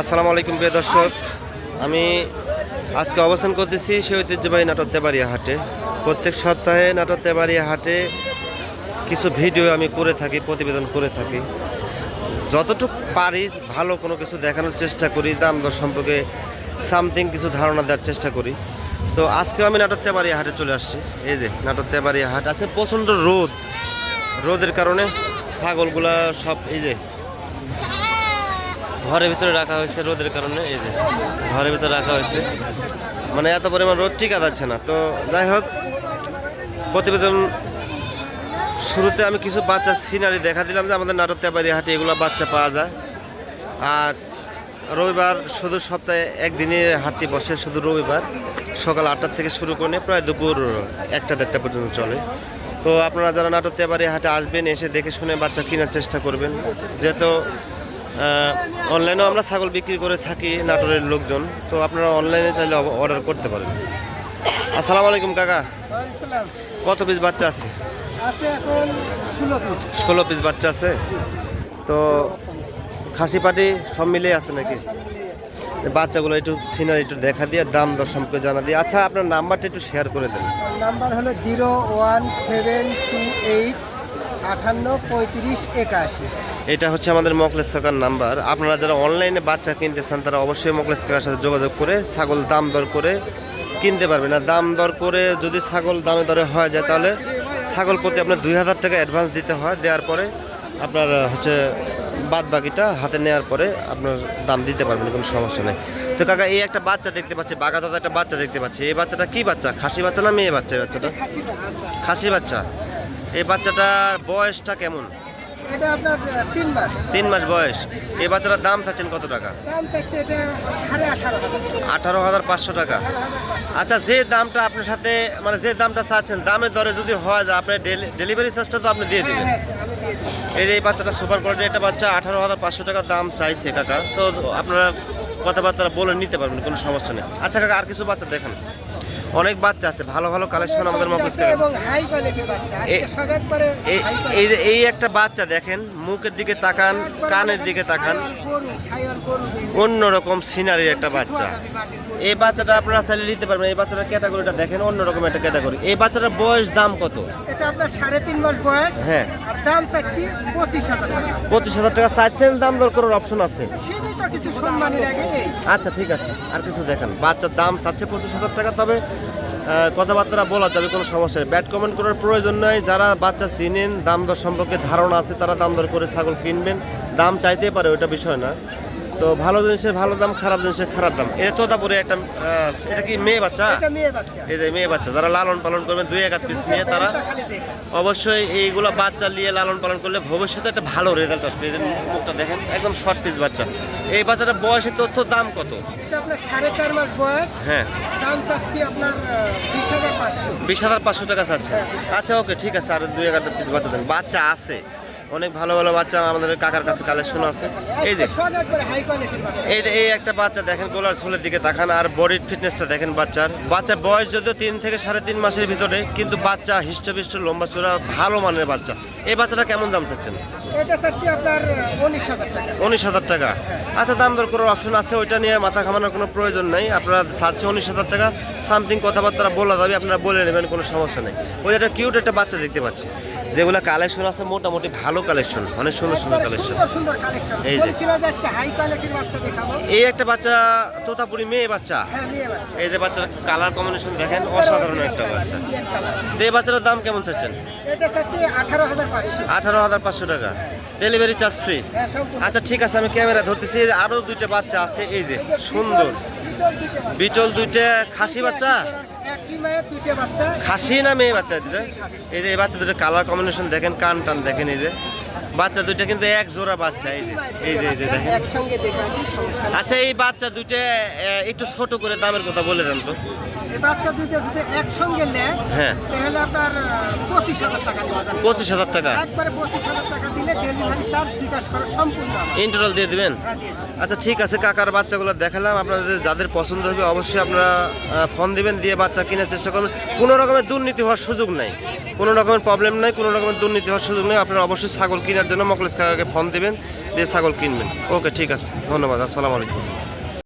আসসালামু আলাইকুম প্রিয় দর্শক। আমি আজকে অবস্থান করতেছি সেই ঐতিহ্যবাহী নাটক তেবাড়িয়া হাটে। প্রত্যেক সপ্তাহে নাটক তেবাড়িয়া হাটে কিছু ভিডিও আমি করে থাকি, প্রতিবেদন করে থাকি। যতটুকু পারি ভালো কোনো কিছু দেখানোর চেষ্টা করি, দাম দর সম্পর্কে সামথিং কিছু ধারণা দেওয়ার চেষ্টা করি। তো আজকেও আমি নাটক তেবাড়িয়া হাটে চলে আসছি। এই যে নাটক তেবাড়িয়া হাট আছে, প্রচণ্ড রোদ। রোদের কারণে ছাগলগুলা সব এই যে ঘরের ভিতরে রাখা হয়েছে রোদের কারণে, এই যে ঘরের ভিতরে রাখা হয়েছে। মানে এত পরিমাণ রোদ টিকা যাচ্ছে না। তো যাই হোক, প্রতিবেদন শুরুতে আমি কিছু বাচ্চার সিনারি দেখা দিলাম যে আমাদের নাটক তেবাড়ি হাটে এগুলো বাচ্চা পাওয়া যায়। আর রবিবার শুধু সপ্তাহে একদিনই হাটটি বসে, শুধু রবিবার সকাল আটটা থেকে শুরু করে প্রায় দুপুর একটা দেড়টা পর্যন্ত চলে। তো আপনারা যারা নাটক তেবাড়ি হাটে আসবেন, এসে দেখে শুনে বাচ্চা কেনার চেষ্টা করবেন। যেহেতু অনলাইনেও আমরা ছাগল বিক্রি করে থাকি নাটোরের লোকজন। তো আপনারা অনলাইনে চাইলে অর্ডার করতে পারেন। আসসালামু আলাইকুম কাকা। কত পিস বাচ্চা আছে? ষোলো পিস বাচ্চা আছে? তো খাসি পাটি সব মিলিয়ে আছে নাকি? বাচ্চাগুলো একটু সিনারি একটু দেখা দিয়ে দাম দর সম্পর্কে জানা দিয়ে। আচ্ছা আপনার নাম্বারটা একটু শেয়ার করে দেন। নাম্বার হলো zero one seven two eight আটান্ন পঁয়ত্রিশ একাশি। এটা হচ্ছে আমাদের মকলেশ কাকার নাম্বার। আপনারা যারা অনলাইনে বাচ্চা কিনতে চান তারা অবশ্যই মকলেশ কাকার সাথে যোগাযোগ করে ছাগল দাম দর করে কিনতে পারবেন। আর দাম দর করে যদি ছাগল দামে দরে হয়ে যায় তাহলে ছাগল প্রতি আপনার দুই হাজার টাকা অ্যাডভান্স দিতে হয়। দেওয়ার পরে আপনার হচ্ছে বাদ বাকিটা হাতে নেওয়ার পরে আপনার দাম দিতে পারবেন কোনো সমস্যা নেই। তো কাকা এই একটা বাচ্চা দেখতে পাচ্ছি বাগাদাতে একটা বাচ্চা দেখতে পাচ্ছি। এই বাচ্চাটা কি বাচ্চা? খাসি বাচ্চা না মেয়ে বাচ্চা? এই বাচ্চাটা? খাসি বাচ্চা। এই বাচ্চাটার বয়সটা কেমন? এটা আপনার তিন মাস। তিন মাস বয়স। এই বাচ্চাটার দাম চাচ্ছেন কত টাকা? দাম থাকছে এটা সাড়ে আঠারো হাজার। আঠারো হাজার পাঁচশো টাকা। আচ্ছা যে দামটা আপনার সাথে মানে যে দামটা চাচ্ছেন দামের দরে যদি হয় যায় আপনার ডেলিভারি চার্জটা তো আপনি দিয়ে হ্যাঁ দেবেন। হ্যাঁ এই যে এই বাচ্চাটা সুপার কোয়ালিটি একটা বাচ্চা আঠারো হাজার পাঁচশো টাকা দাম চাইছে কাকা। তো আপনারা কথাবার্তা বলে নিতে পারবেন কোনো সমস্যা নেই। আচ্ছা কাকা আর কিছু বাচ্চা দেখেন। অনেক বাচ্চা আছে ভালো ভালো কালেকশন আমাদের মুখস্থ করে এই এই যে এই একটা বাচ্চা দেখেন মুখের দিকে তাকান কানের দিকে তাকান। অন্যরকম সিনারির একটা বাচ্চা। এই বাচ্চাটা আপনারা চাইলে নিতে পারবেন। এই বাচ্চাটার ক্যাটাগরিটা দেখেন অন্যরকম একটা ক্যাটাগরি। এই বাচ্চাটার বয়স দাম কত? এটা আপনার সাড়ে তিন মাস বয়স। হ্যাঁ। আর দাম চাচ্ছি পঁচিশ হাজার টাকা। পঁচিশ হাজার টাকা চাইছেন দাম দর করার অপশন আছে? কিছু সম্মানের আগে আচ্ছা ঠিক আছে। আর কিছু দেখেন বাচ্চার দাম চাচ্ছে পঁচিশ হাজার টাকা তবে কথাবার্তা বলা যাবে কোনো সমস্যা নেই। ব্যাড কমেন্ট করার প্রয়োজন নয় যারা বাচ্চা চিনেন দাম দর সম্পর্কে ধারণা আছে তারা দাম দর করে ছাগল কিনবেন। দাম চাইতেই পারে ওটা বিষয় না। তো ভালো জিনিসের ভালো দাম খারাপ জিনিসের খারাপ দাম। এটা তোতাপুরে একটা এটা কি মেয়ে বাচ্চা? এটা মেয়ে বাচ্চা। এই যে মেয়ে বাচ্চা যারা লালন পালন করবেন দুই এক পিস নিয়ে তারা অবশ্যই এইগুলো বাচ্চা নিয়ে লালন পালন করলে ভবিষ্যতে একটা ভালো রেজাল্ট আসবে। এই মুখটা দেখেন একদম শর্ট পিস বাচ্চা। এই বাচ্চাটা বয়সের তথ্য দাম কত? সাড়ে চার মাস বয়স। হ্যাঁ। দাম চাচ্ছি আপনার বিশ হাজার পাঁচশো। বিশ হাজার পাঁচশো টাকা চাচ্ছে আচ্ছা ওকে ঠিক আছে আর দুই এগারোটা পিস বাচ্চা দেন। বাচ্চা আছে। অনেক ভালো ভালো বাচ্চা আমাদের কাকার কাছে কালেকশন আছে। এই যে এই এই একটা বাচ্চা দেখেন গোলার ছোলের দিকে তাকান আর বডির ফিটনেসটা দেখেন বাচ্চার। বাচ্চার বয়স যদিও তিন থেকে সাড়ে তিন মাসের ভিতরে কিন্তু বাচ্চা হিষ্টপিষ্ট লম্বা চূড়া ভালো মানের বাচ্চা। এই বাচ্চাটা কেমন দাম চাচ্ছেন? এটা চাচ্ছি আপনার উনিশ হাজার টাকা। উনিশ হাজার টাকা। আচ্ছা দাম দর করার অপশন আছে ওইটা নিয়ে মাথা ঘামানোর কোনো প্রয়োজন নেই। আপনারা চাচ্ছে উনিশ হাজার টাকা সামথিং কথাবার্তা বলা যাবে আপনারা বলে নেবেন কোনো সমস্যা নেই। ওই একটা কিউট একটা বাচ্চা দেখতে পাচ্ছি। যেগুলো কালেকশন আছে মোটামুটি ভালো কালেকশন অনেক সুন্দর সুন্দর কালেকশন এই যে। এই একটা বাচ্চা তোতাপুরি মেয়ে বাচ্চা। হ্যাঁ এই যে বাচ্চার কালার কম্বিনেশন দেখেন অসাধারণ একটা বাচ্চা। তো এই বাচ্চাটার দাম কেমন চাচ্ছেন? আঠারো হাজার পাঁচশো। টাকা। ডেলিভারি চার্জ ফ্রি আচ্ছা ঠিক আছে আমি ক্যামেরা ধরতেছি এই যে আরও দুইটা বাচ্চা আছে এই যে সুন্দর। বিটল দুইটা খাসি বাচ্চা? খাসি না মেয়ে বাচ্চা দুটো এই যে এই বাচ্চা দুটো কালার কম্বিনেশন দেখেন কান টান দেখেন এই যে। বাচ্চা দুইটা কিন্তু এক জোড়া বাচ্চা এই যে এই যে এই যে দেখেন। আচ্ছা এই বাচ্চা দুইটা একটু ছোট করে দামের কথা বলে দেন তো। এই বাচ্চা দুটো যদি একসঙ্গে নেয় হ্যাঁ। তাহলে আপনার পঁচিশ হাজার টাকা নেওয়া যাবে। পঁচিশ হাজার টাকা? একবারে পঁচিশ হাজার টাকা দিলে ডেলিভারি চার্জ বিকাশ করা সম্পূর্ণ আমার। ইন দিয়ে দিবেন? হ্যাঁ, দিয়ে দিন। আচ্ছা ঠিক আছে কাকার বাচ্চাগুলো দেখালাম। আপনাদের যাদের পছন্দ হবে অবশ্যই আপনারা ফোন দিবেন দিয়ে বাচ্চা কেনার চেষ্টা করবেন কোনো রকমের দুর্নীতি হওয়ার সুযোগ নাই। কোনো রকমের প্রবলেম নাই কোনো রকমের দুর্নীতি হওয়ার সুযোগ নেই। আপনারা অবশ্যই ছাগল কেনার জন্য মকলেশ কাকাকে ফোন দেবেন, দিয়ে ছাগল কিনবেন। ওকে ঠিক আছে। ধন্যবাদ, আসসালামু আলাইকুম।